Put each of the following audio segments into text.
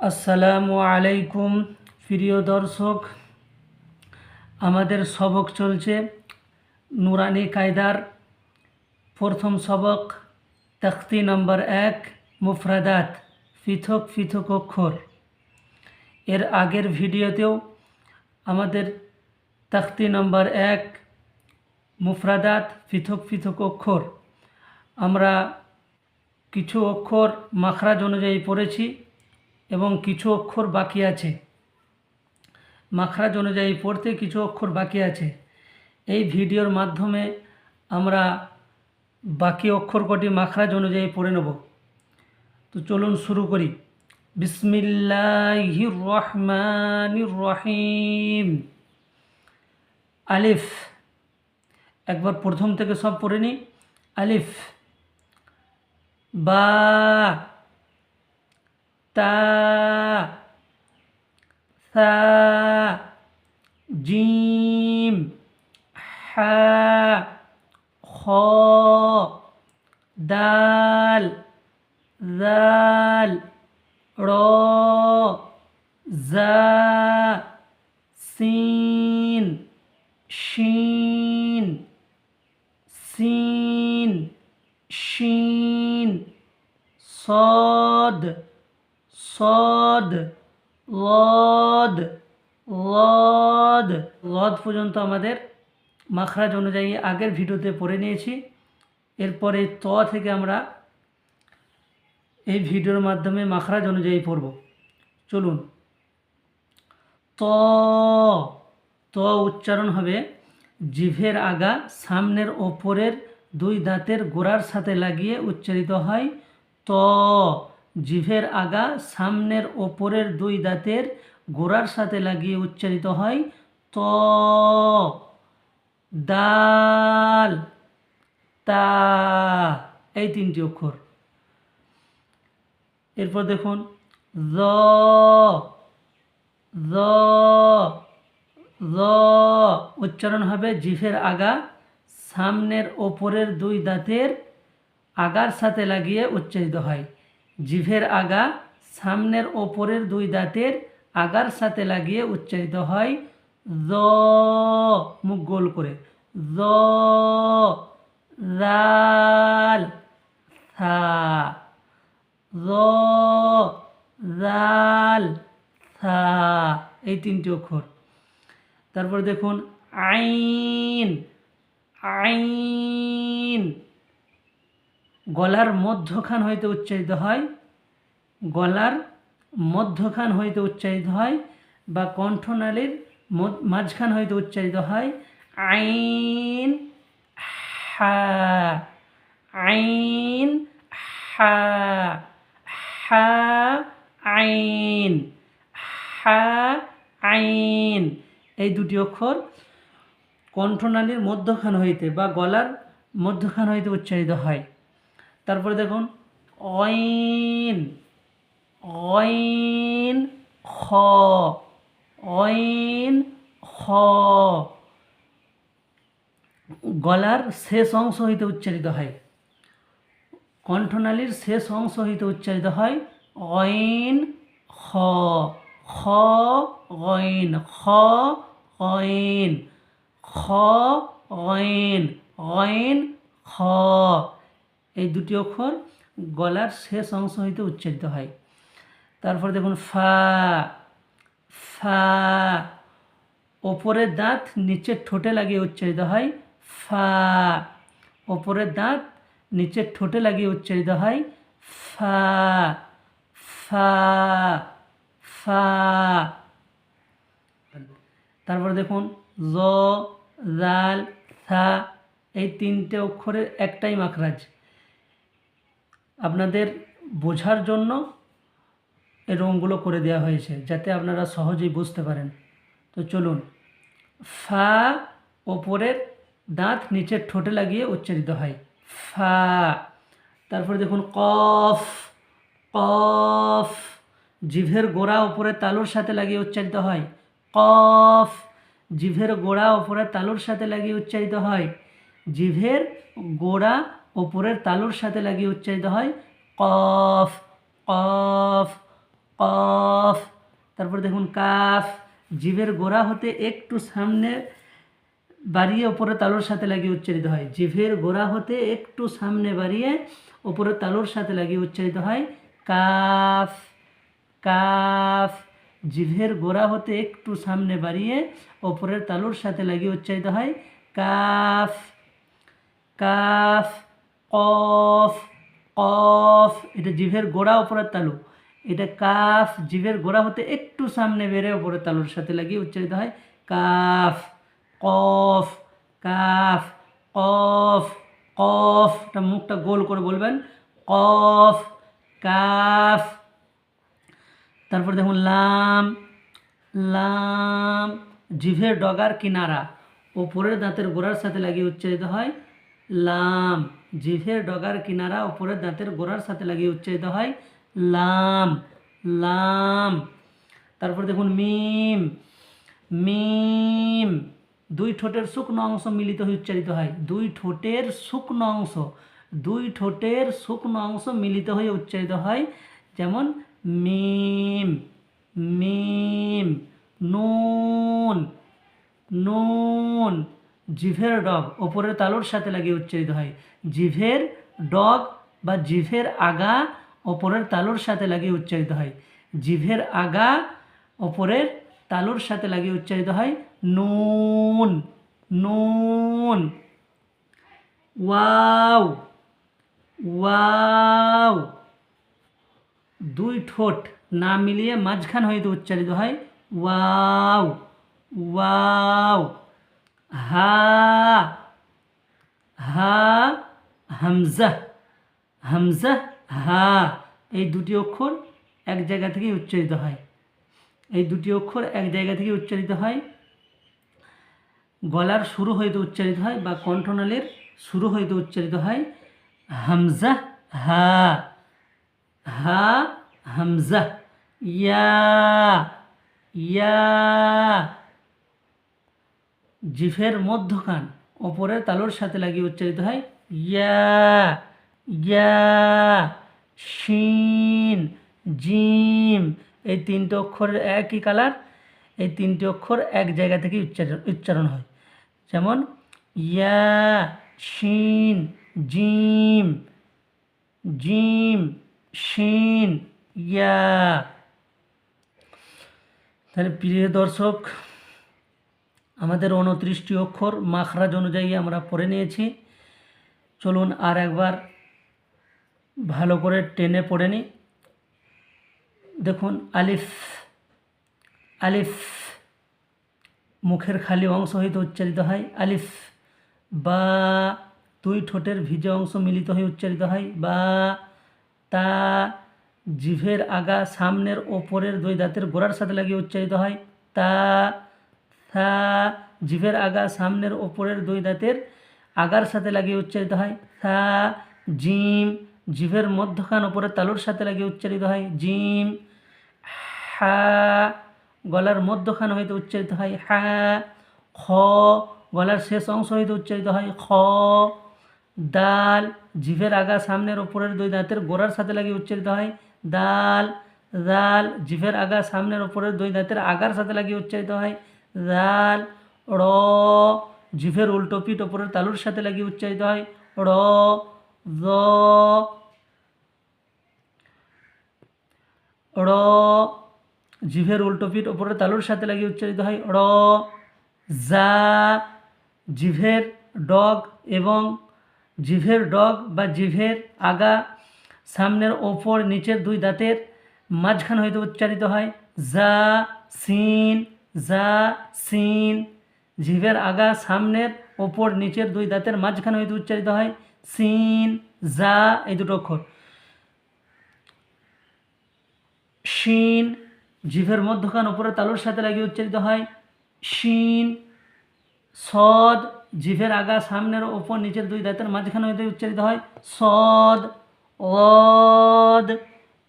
আসসালামু আলাইকুম প্রিয় দর্শক। আমাদের সবক চলছে নুরানি কায়দার প্রথম সবক, তখতি নম্বর এক, মুফরাদাত, পৃথক পৃথক অক্ষর। এর আগের ভিডিওতেও আমাদের তখতি নম্বর এক, মুফরাদাত, পৃথক পৃথক অক্ষর। আমরা কিছু অক্ষর মাখরাজ অনুযায়ী পড়েছি। এবং কিছু অক্ষর বাকি আছে। মাখরাজ অনুযায়ী পড়তে কিছু অক্ষর বাকি আছে। এই ভিডিওর মাধ্যমে আমরা বাকি অক্ষর কটি মাখরাজ অনুযায়ী পড়ে নেব। তো চলুন শুরু করি। বিসমিল্লাহির রহমানির রহিম। আলিফ। একবার প্রথম থেকে সব পড়ে নিই আলিফ। বা তা সা জিম হা খ দাল জাল র জা সিন শিন সিন শিন صاد সদ, লদ লদ। লদ পর্যন্ত আমাদের মাখরাজ অনুযায়ী আগের ভিডিওতে পড়ে নিয়েছি। এরপরে ত থেকে আমরা এই ভিডিওর মাধ্যমে মাখরাজ অনুযায়ী পড়ব। চলুন। ত ত উচ্চারণ হবে জিভের আগা সামনের ওপরের দুই দাঁতের গোড়ার সাথে লাগিয়ে উচ্চারিত হয় ত। জিভের আগা সামনের ওপরের দুই দাঁতের গোড়ার সাথে লাগিয়ে উচ্চারিত হয় ত, দাল, তা, এই তিনটি অক্ষর। এরপর দেখুন, জ জ উচ্চারণ হবে জিভের আগা সামনের ওপরের দুই দাঁতের আগার সাথে লাগিয়ে উচ্চারিত হয়। জিভের আগা সামনের ওপরের দুই দাঁতের আগার সাথে লাগিয়ে উচ্চারিত হয় জ মুখ গোল করে। জ জাল জ জাল এই তিনটি অক্ষর। তারপর দেখুন, আইন আইন। গলার মধ্যখান হইতে উচ্চারিত হয়, গলার মধ্যখান হইতে উচ্চারিত হয় বা কণ্ঠনালীর মাঝখান হইতে উচ্চারিত হয়, আইন হা আইন হা হা, আইন হা, আইন। এই দুটি অক্ষর কণ্ঠনালীর মধ্যখান হইতে বা গলার মধ্যখান হইতে উচ্চারিত হয়। তারপরে দেখুন, অইন অইন, খ অইন খ গলার শেষ অংশ হইতে উচ্চারিত হয়। কণ্ঠনালীর শেষ অংশ হইতে উচ্চারিত হয়, অইন, খ। খ, অইন খ অইন খ, অইন অইন, খ। এই দুটি অক্ষর গলার শেষ অংশ হইতে উচ্চারিত হয়। তারপর দেখুন, ফা ফা, ওপরের দাঁত নিচের ঠোঁটে লাগিয়ে উচ্চারিত হয়, ফা, ওপরের দাঁত নিচের ঠোঁটে লাগিয়ে উচ্চারিত হয়, ফা ফা ফা। তারপর দেখুন, জ, জাল সা এই তিনটে অক্ষরের একটাই মাখরাজ। আপনাদের বোঝার জন্য এই রঙগুলো করে দেওয়া হয়েছে, যাতে আপনারা সহজেই বুঝতে পারেন। তো চলুন, ফা ওপরের দাঁত নিচের ঠোঁটে লাগিয়ে উচ্চারিত হয়। ফা, তারপরে দেখুন, কফ কফ, জিভের গোড়া উপরে তালুর সাথে লাগিয়ে উচ্চারিত হয়। কফ, জিভের গোড়া উপরে তালুর সাথে লাগিয়ে উচ্চারিত হয়। জিভের গোড়া ওপরের তালুর সাথে লাগিয়ে উচ্চারিত হয় কফ কফ কফ। তারপর দেখুন কাফ, জিভের গোড়া হতে একটু সামনে বাড়িয়ে ওপরে তালুর সাথে লাগিয়ে উচ্চারিত হয়। জিভের গোড়া হতে একটু সামনে বাড়িয়ে ওপরে তালুর সাথে লাগিয়ে উচ্চারিত হয় কাফ কাফ। জিভের গোড়া হতে একটু সামনে বাড়িয়ে ওপরের তালুর সাথে লাগিয়ে উচ্চারিত হয় কাফ কাফ। কফ কফ, এটা জিভের গোড়া ওপরের তালু। এটা কাফ, জিভের গোড়া হতে একটু সামনে বেড়ে ওপরের তালুর সাথে লাগিয়ে উচ্চারিত হয় কাফ, কফ কাফ, কফ কফ। এটা মুখটা গোল করে বলবেন। কফ, কাফ। তারপর দেখুন, লাম লাম, জিভের ডগার কিনারা। ওপরের দাঁতের গোড়ার সাথে লাগিয়ে উচ্চারিত হয় লাম। জিভের ডগার কিনারা ওপরের দাঁতের গোড়ার সাথে লাগিয়ে উচ্চারিত হয় লাম। লাম। তারপর দেখুন মিম। মিম। দুই ঠোঁটের শুকনো অংশ মিলিত হয়ে উচ্চারিত হয়। দুই ঠোঁটের শুকনো অংশ। দুই ঠোঁটের শুকনো অংশ মিলিত হয়ে উচ্চারিত হয় যেমন মিম। মিম। নুন। নুন। জিভের ডগ ওপরের তালুর সাথে লাগিয়ে উচ্চারিত হয়। জিভের ডগ বা জিভের আগা ওপরের তালুর সাথে লাগিয়ে উচ্চারিত হয়। জিভের আগা ওপরের তালুর সাথে লাগিয়ে উচ্চারিত হয়। নুন নুন। ওয়াও ওয়াও। দুই ঠোঁট না মিলিয়ে মাঝখান হইতে উচ্চারিত হয়। ওয়াও ওয়াও। হা হা হামজা হামজা হা এই দুটি অক্ষর এক জায়গা থেকে উচ্চারিত হয়। এই দুটি অক্ষর এক জায়গা থেকে উচ্চারিত হয়। গলার শুরু হইতে উচ্চারিত হয় বা কণ্ঠনালীর শুরু হইতে উচ্চারিত হয়। হামজা হা হা হামজা, ইয়া ইয়া। জিফের মধ্যখান ওপরের তালুর সাথে লাগিয়ে উচ্চারিত হয় ইয়া ইয়া, শিন, জিম। এই তিনটে অক্ষরের একই কালার, এই তিনটে অক্ষর এক জায়গা থেকে উচ্চারণ উচ্চারণ হয়। যেমন ইয়া, শিন, জিম জিম, শিন, ইয়া। তাহলে প্রিয় দর্শক আমাদের উনত্রিশটি অক্ষর মাখরাজ অনুযায়ী আমরা পড়ে নিয়েছি। চলুন আর একবার ভালো করে টেনে পড়ে নিই। দেখুন, আলিফ আলিফ মুখের খালি অংশ হইতে উচ্চারিত হয়। আলিফ, বা দুই ঠোঁটের ভিজে অংশ মিলিত হয়ে উচ্চারিত হয়। বা, তা জিভের আগা সামনের ওপরের দুই দাঁতের গোড়ার সাথে লাগিয়ে উচ্চারিত হয়। তা জিভের আগা সামনের ওপরের দুই দাঁতের আগার সাথে লাগিয়ে উচ্চারিত হয়। থা জিম, জিভের মধ্যখান ওপরের তালুর সাথে লাগিয়ে উচ্চারিত হয়। জিম, হা, গলার মধ্যখান হইতে উচ্চারিত হয়। হা, খ, গলার শেষ অংশ হইতে উচ্চারিত হয়। খ, দাল, জিভের আগা সামনের ওপরের দুই দাঁতের গোড়ার সাথে লাগিয়ে উচ্চারিত হয়। দাল দাল, জিভের আগা সামনের ওপরের দুই দাঁতের আগার সাথে লাগিয়ে উচ্চারিত হয়। দাল র। জিভের উল্টো পিঠ ওপরের তালুর সাথে লাগিয়ে উচ্চারিত হয়, র র। জিভের উল্টো পিঠ ওপরের তালুর সাথে লাগিয়ে উচ্চারিত হয়, র। যা জিভের ডগ এবং জিভের ডগ বা জিভের আগা সামনের ওপর নিচের দুই দাঁতের মাঝখান হইতে উচ্চারিত হয় যা সিন। যা, সিন, জিভের আগা, সামনের ওপর, নিচের দুই দাঁতের মাঝখানে হইতে উচ্চারিত হয় সিন, যা, এই দুটো অক্ষর। শিন, জিভের মধ্যখান ওপরে তালুর সাথে লাগিয়ে উচ্চারিত হয় শিন, সদ, জিভের আগা, সামনের ওপর, নিচের দুই দাঁতের মাঝখানে হইতে উচ্চারিত হয় সদ, অদ,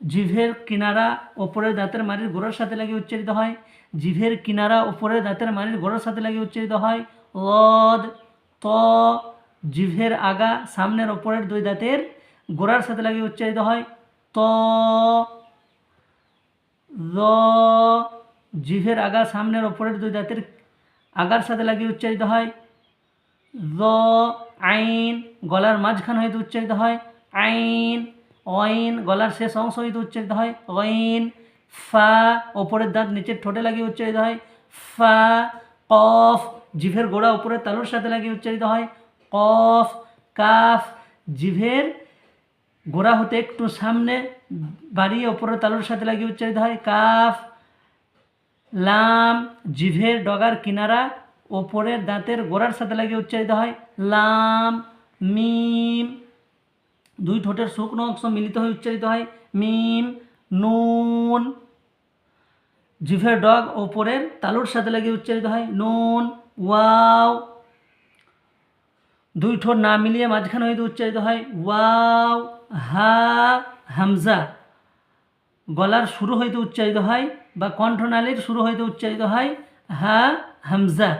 জিভের কিনারা ওপরের দাঁতের মারির গোড়ার সাথে লাগিয়ে উচ্চারিত হয় জিভের কিনারা ওপরের দাঁতের মারির গোড়ার সাথে লাগিয়ে উচ্চারিত হয়। অদ ত, জিভের আগা সামনের ওপরের দুই দাঁতের গোড়ার সাথে লাগিয়ে উচ্চারিত হয়। ত র জিভের আগা সামনের ওপরের দুই দাঁতের আগার সাথে লাগিয়ে উচ্চারিত হয়। র আইন, গলার মাঝখান হইতে উচ্চারিত হয়। আইন, অইন, গলার শেষ অংশ হইতে উচ্চারিত হয়। অইন ফা ওপরের দাঁত নিচের ঠোঁটে লাগিয়ে উচ্চারিত হয়। ফা, কফ, জিভের গোড়া উপরের তালুর সাথে লাগিয়ে উচ্চারিত হয়। কফ, কাফ, জিভের গোড়া হতে একটু সামনে বাড়িয়ে ওপরের তালুর সাথে লাগিয়ে উচ্চারিত হয়। কাফ, লাম, জিভের ডগার কিনারা ওপরের দাঁতের গোড়ার সাথে লাগিয়ে উচ্চারিত হয়। লাম, মিম, দুই ঠোঁটের শুকনো অংশ মিলিত হয়ে উচ্চারিত হয়। মিম, নুন জিভের ডগ ওপরের তালুর সাথে লাগিয়ে উচ্চারিত হয় নুন, ওয়াও। দুই ঠোঁট না মিলিয়ে মাঝখানে হইতে উচ্চারিত হয় ওয়াও, হা, হামজা। গলার শুরু হইতে উচ্চারিত হয় বা কণ্ঠনালীর শুরু হইতে উচ্চারিত হয় হা, হামজা।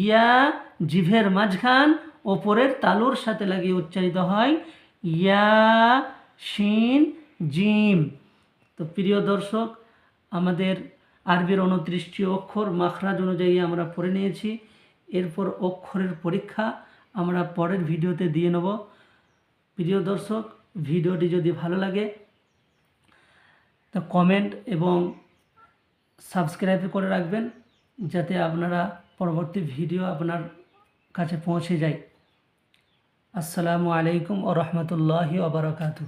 ইয়া জিভের মাঝখান ওপরের তালুর সাথে লাগিয়ে উচ্চারিত হয় ইয়া, শিন, জিম। তো প্রিয় দর্শক, আমাদের আরবির উনত্রিশটি অক্ষর মাখরাজ অনুযায়ী আমরা পড়ে নিয়েছি। এরপর অক্ষরের পরীক্ষা আমরা পরের ভিডিওতে দিয়ে নেব। প্রিয় দর্শক, ভিডিওটি যদি ভালো লাগে, তো কমেন্ট এবং সাবস্ক্রাইব করে রাখবেন, যাতে আপনারা পরবর্তী ভিডিও আপনার কাছে পৌঁছে যায়। আসসালামু আলাইকুম ও রহমতুল্লাহি ওবরাকাতু